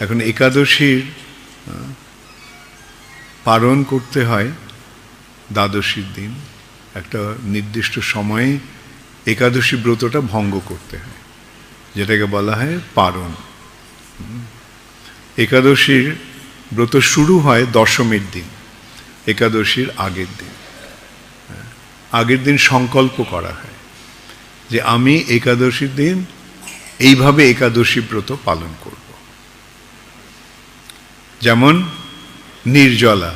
এখন একাদশীর পালন করতে হয় দ্বাদশীর দিন। একটা নির্দিষ্ট সময়ে একাদশী ব্রতটা ভঙ্গ করতে হয়, যেটাকে বলা হয় পারণ। একাদশীর ব্রত শুরু হয় দশমীর দিন, একাদশীর আগের দিন। হ্যাঁ। আগের দিন সংকল্প করা হয় যে আমি একাদশীর দিন এইভাবে একাদশী ব্রত পালন করব। যেমন নির্জলা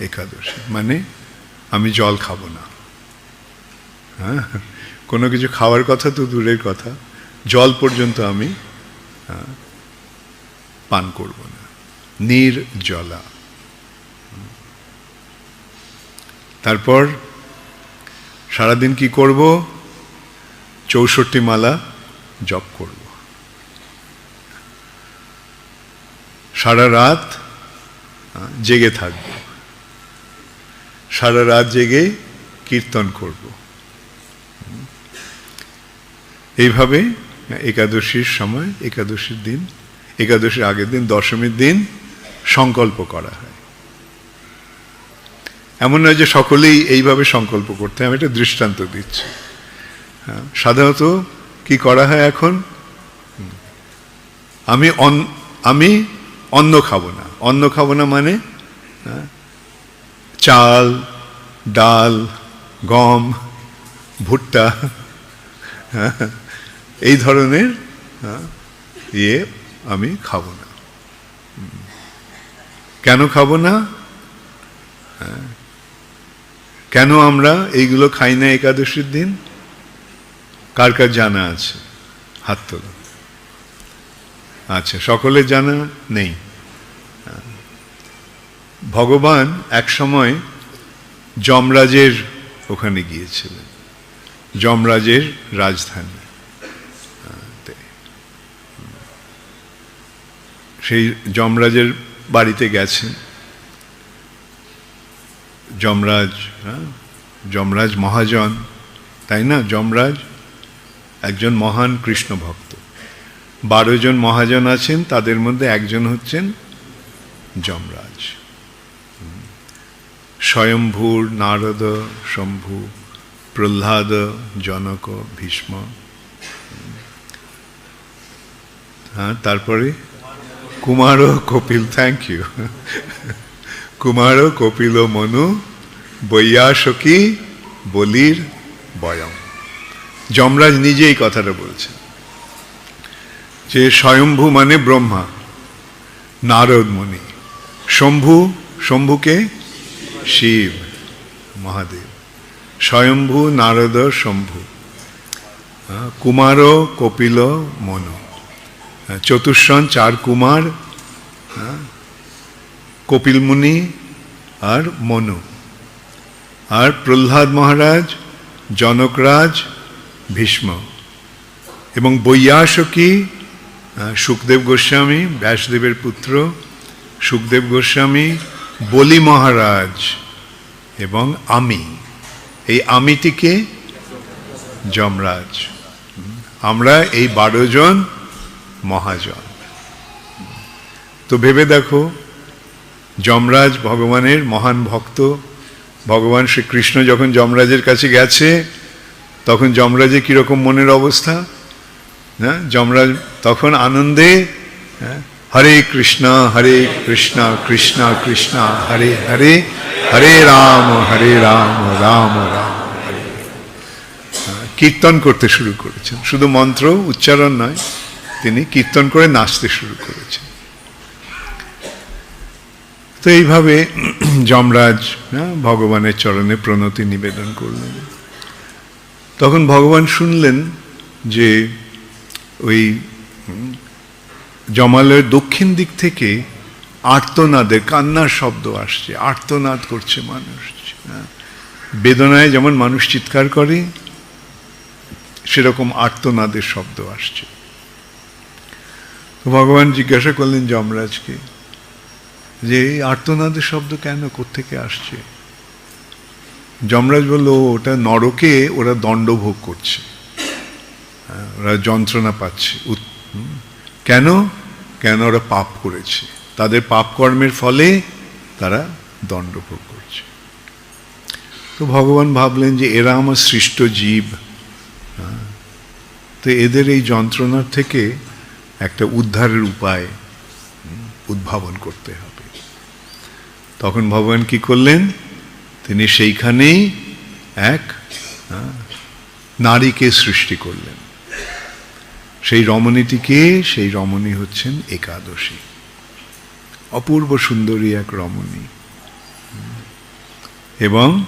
একাদশী মানে আমি জল খাব না। হ্যাঁ? কোনো কিছু খাওয়ার কথা তো দূরের কথা। জল পর্যন্ত আমি পান করব না। নির্জলা। তারপর সারাদিন কি করব? চৌষট্টি মালা জপ করব। সারা রাত জেগে থাকব। সারা রাত জেগে কীর্তন করব। এইভাবে একাদশীর সময় একাদশীর দিন একাদশীর আগের দিন দশমীর দিন সংকল্প করা হয়। এমন নয় যে সকলেই এইভাবে সংকল্প করতে আমি একটা দৃষ্টান্ত দিচ্ছি। হ্যাঁ, সাধারণত কি করা হয় এখন? আমি অন- আমি অন্ন খাব না। অন্ন খাব না মানে চাল ডাল গম ভুট্টা হ্যাঁ, এই ধরনের হ্যাঁ, ইয়ে আমি খাব না। কেন খাব না? হ্যাঁ। কেন আমরা এইগুলো খাই না একাদশীর দিন? কার কার জানা আছে? হাত তোলো। আচ্ছা সকলের জানা নেই। ভগবান এক সময় যমরাজের ওখানে গিয়েছিলেন, যমরাজের রাজধানী। সেই যমরাজের বাড়িতে গেছেন। যমরাজ হ্যাঁ? যমরাজ মহাজন, তাই না? যমরাজ একজন মহান কৃষ্ণ ভক্ত বারো জন মহাজন আছেন, তাদের মধ্যে একজন হচ্ছেন যমরাজ। স্বয়ম্ভূর নারদ, শম্ভু, প্রহ্লাদ, জনক, ভীষ্ম। হ্যাঁ তারপরে কুমার ও কপিল থ্যাংক ইউ কুমার ও কপিল ও মনু, বৈয়াসকি, বলির বয়ম যমরাজ নিজে এই কথাটা বলছেন যে স্বয়ম্ভু মানে ব্রহ্মা নারদ মুনি। শম্ভু শম্ভুকে শিব মহাদেব। স্বয়ম্ভু নারদ শম্ভু। কুমার কপিল মনু। আহ, চতুষ্ষণ চার কুমার আহ, কপিল মুনি আর মনু। আর প্রহ্লাদ মহারাজ জনকরাজ ভীষ্ম। এবং বৈয়াসকি সুখদেব গোস্বামী, ব্যাসদেবের পুত্র, সুখদেব গোস্বামী, বলি মহারাজ এবং আমি। এই আমিটিকে যমরাজ। আমরা এই বারো জন মহাজন। তো ভেবে দেখো, যমরাজ ভগবানের মহান ভক্ত। ভগবান শ্রীকৃষ্ণ যখন যমরাজের কাছে গেছে, তখন যমরাজের কীরকম মনের অবস্থা? হ্যাঁ যমরাজ তখন আনন্দে হ্যাঁ, হরে কৃষ্ণ হরে কৃষ্ণ কৃষ্ণ কৃষ্ণ হরে হরে হরে রাম হরে রাম রাম রাম হরে। হ্যাঁ, কীর্তন করতে শুরু করেছেন। শুধু মন্ত্র উচ্চারণ নয় তিনি কীর্তন করে নাচতে শুরু করেছেন। তো এইভাবে যমরাজ হ্যাঁ, ভগবানের চরণে প্রণতি নিবেদন করলেন। তখন ভগবান শুনলেন যে ওই জমালয়ের দক্ষিণ দিক থেকে আর্তনাদের কান্নার শব্দ আসছে, আর্তনাদ করছে মানুষ হ্যাঁ। বেদনায় যেমন মানুষ চিৎকার করে, সেরকম আর্তনাদের শব্দ আসছে। তো ভগবান জিজ্ঞাসা করলেন যমরাজকে যে এই আর্তনাদের শব্দ কেন কোত্থেকে আসছে? যমরাজ বলল ওটা নরকে ওরা দণ্ডভোগ করছে। ওরা যন্ত্রণা পাচ্ছে। কেন? কেন ওরা পাপ করেছে? তাদের পাপ কর্মের ফলে তারা দণ্ড ভোগ করছে। তো ভগবান ভাবলেন যে এরা আমার সৃষ্ট জীব। হ্যাঁ, তো এদের এই যন্ত্রণার থেকে একটা উদ্ধারের উপায় উদ্ভাবন করতে হবে। তখন ভগবান কি করলেন? তিনি সেইখানেই এক হ্যাঁ, নারীকে সৃষ্টি করলেন। সেই রমণীটিকে সেই রমণী হচ্ছেন একাদশী। অপূর্ব সুন্দরী এক রমণী। এবং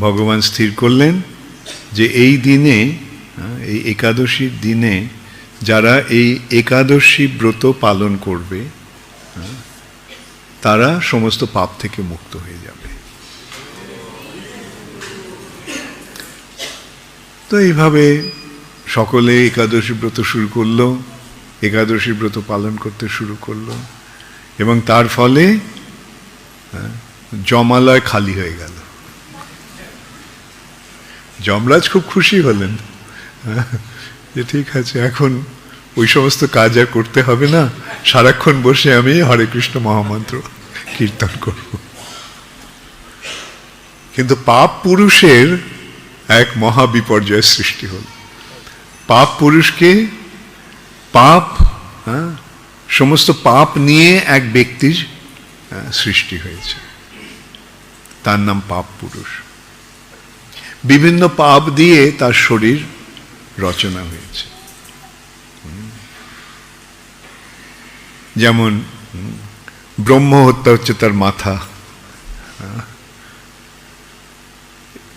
ভগবান স্থির করলেন যে এই দিনে হ্যাঁ, এই একাদশীর দিনে যারা এই একাদশী ব্রত পালন করবে হ্যাঁ, তারা সমস্ত পাপ থেকে মুক্ত হয়ে যাবে। তো এইভাবে সকলে একাদশী ব্রত শুরু করল একাদশী ব্রত পালন করতে শুরু করল এবং তার ফলে হ্যাঁ, জমালয় খালি হয়ে গেল। যমরাজ খুব খুশি হলেন হ্যাঁ, যে ঠিক আছে এখন ওই সমস্ত কাজ আর করতে হবে না সারাক্ষণ বসে আমি হরে কৃষ্ণ মহামন্ত্র কীর্তন করব। কিন্তু পাপ পুরুষের এক মহা বিপর্যয়ের সৃষ্টি হল। পাপ পুরুষকে পাপ হ্যাঁ, সমস্ত পাপ নিয়ে এক ব্যক্তির হ্যাঁ, সৃষ্টি হয়েছে। তার নাম পাপ পুরুষ। বিভিন্ন পাপ দিয়ে তার শরীর রচনা হয়েছে। যেমন ব্রহ্ম হত্যা হচ্ছে তার মাথা। হ্যাঁ।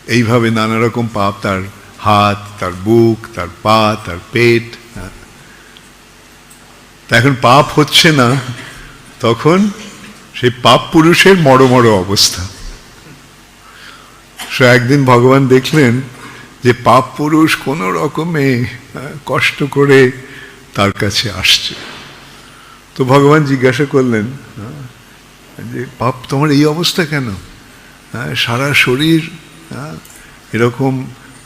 এইভাবে নানা রকম পাপ তার হাত তার বুক তার পা তার পেট হ্যাঁ। তা এখন পাপ হচ্ছে না তখন সেই পাপ পুরুষের মড় মড় অবস্থা। সে একদিন ভগবান দেখলেন যে পাপ পুরুষ কোন রকমে হ্যাঁ, কষ্ট করে তার কাছে আসছে। তো ভগবান জিজ্ঞাসা করলেন হ্যাঁ, যে পাপ তোমার এই অবস্থা কেন? সারা শরীর এরকম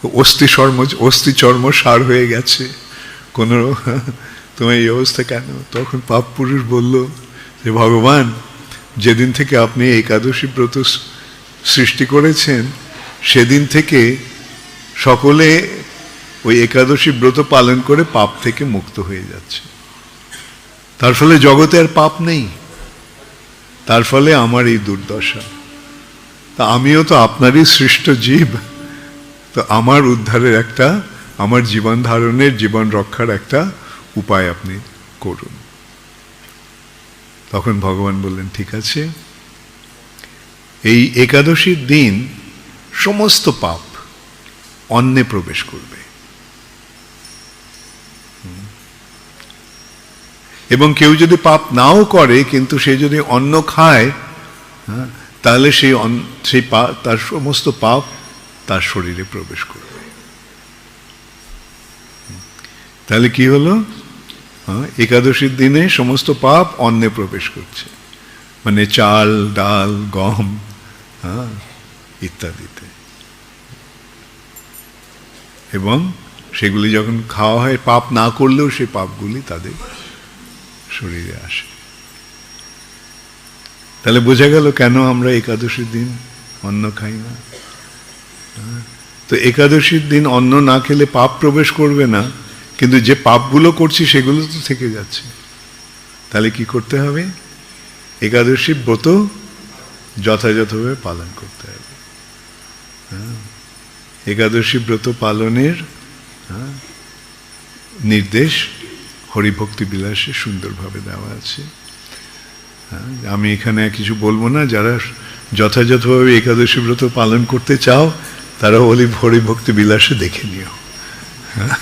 অস্থি চর্ম অস্থি চর্ম সার হয়ে গেছে। কোনো তোমার এই অবস্থা কেন? তখন পাপ পুরুষ বলল যে ভগবান, যেদিন থেকে আপনি একাদশী ব্রত সৃষ্টি করেছেন, সেদিন থেকে সকলে ওই একাদশী ব্রত পালন করে পাপ থেকে মুক্ত হয়ে যাচ্ছে। তার ফলে জগতে আর পাপ নেই। তার ফলে আমার এই দুর্দশা। তা আমিও তো আপনারই সৃষ্ট জীব। তো আমার উদ্ধারের একটা আমার জীবন ধারণের জীবন রক্ষার একটা উপায় আপনি করুন। তখন ভগবান বললেন ঠিক আছে। এই একাদশীর দিন সমস্ত পাপ অন্নে প্রবেশ করবে। এবং কেউ যদি পাপ নাও করে কিন্তু সে যদি অন্ন খায় হ্যাঁ, তাহলে সেই সেই তার সমস্ত পাপ তার শরীরে প্রবেশ করবে। তাহলে কি হলো? হ্যাঁ, একাদশীর দিনে সমস্ত পাপ অন্নে প্রবেশ করছে। মানে চাল ডাল গম হ্যাঁ ইত্যাদিতে। এবং সেগুলি যখন খাওয়া হয় পাপ না করলেও সেই পাপগুলি তাদের শরীরে আসে। তাহলে বোঝা গেল কেন আমরা একাদশীর দিন অন্ন খাই না? তো একাদশীর দিন অন্ন না খেলে পাপ প্রবেশ করবে না কিন্তু যে পাপগুলো করছি সেগুলো তো থেকে যাচ্ছে। তাহলে কি করতে হবে? একাদশী ব্রত যথাযথভাবে পালন করতে হবে। হ্যাঁ? একাদশী ব্রত পালনের হ্যাঁ, নির্দেশ হরিভক্তি বিলাসে সুন্দরভাবে দেওয়া আছে। হ্যাঁ, আমি এখানে কিছু বলব না। যারা যথাযথভাবে একাদশী ব্রত পালন করতে চাও তারা অলি ভরিভক্তি বিলাসে দেখে নিও। হ্যাঁ